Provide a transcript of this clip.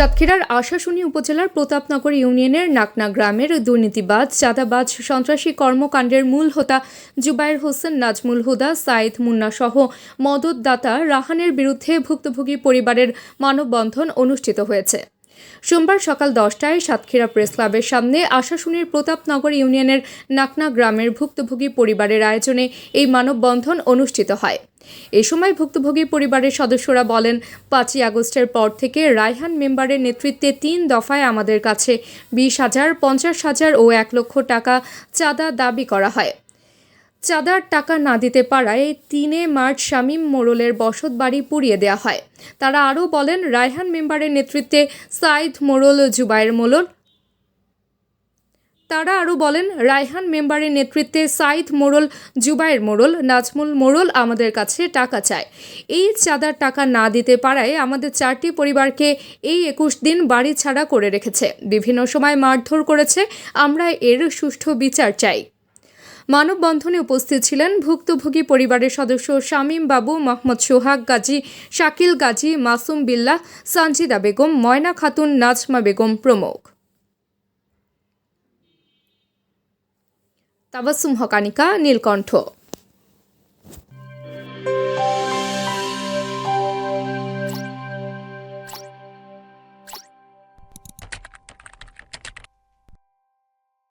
সাতক্ষীরার আশাশুনি উপজেলার প্রতাপনগর ইউনিয়নের নাকনা গ্রামের দুর্নীতিবাজ, চাঁদাবাজ, সন্ত্রাসী কর্মকাণ্ডের মূল হোতা জুবাইর হোসেন, নাজমুল হুদা, সাইদ মুন্না সহ মদতদাতা রাহানের বিরুদ্ধে ভুক্তভোগী পরিবারের মানববন্ধন অনুষ্ঠিত হয়েছে। সোমবার সকাল দশটায় সাতক্ষীরা প্রেস ক্লাবের সামনে আশাশুনির প্রতাপনগর ইউনিয়নের নাকনা গ্রামের ভুক্তভোগী পরিবারের আয়োজনে এই মানববন্ধন অনুষ্ঠিত হয়। এ সময় ভুক্তভোগী পরিবারের সদস্যরা বলেন, পাঁচই আগস্টের পর থেকে রায়হান মেম্বারের নেতৃত্বে তিন দফায় আমাদের কাছে বিশ হাজার, পঞ্চাশ হাজার ও এক লক্ষ টাকা চাঁদা দাবি করা হয়। চাঁদার টাকা না দিতে পারায় তিনে মার্চ শামীম মোড়লের বসত বাড়ি পুড়িয়ে দেওয়া হয়। তারা আরও বলেন, রায়হান মেম্বারের নেতৃত্বে সাইদ মোড়ল জুবাইর মোড়ল। তারা আরও বলেন, রায়হান মেম্বারের নেতৃত্বে সাইদ মোড়ল জুবাইর মোড়ল, নাজমুল মোড়ল আমাদের কাছে টাকা চায়। এই চাঁদার টাকা না দিতে পারায় আমাদের চারটি পরিবারকে এই একুশ দিন বাড়ি ছাড়া করে রেখেছে। বিভিন্ন সময় মারধর করেছে, আমরা এর সুষ্ঠু বিচার চাই। মানববন্ধনে উপস্থিত ছিলেন ভুক্তভোগী পরিবারের সদস্য শামীম বাবু, মোহাম্মদ সোহাগ গাজী, শাকিল গাজী, মাসুম বিল্লাহ, সানজিদা বেগম, ময়না খাতুন, নাজমা বেগম প্রমুখ। তাবাসুম হকানিকা, নীলকণ্ঠ।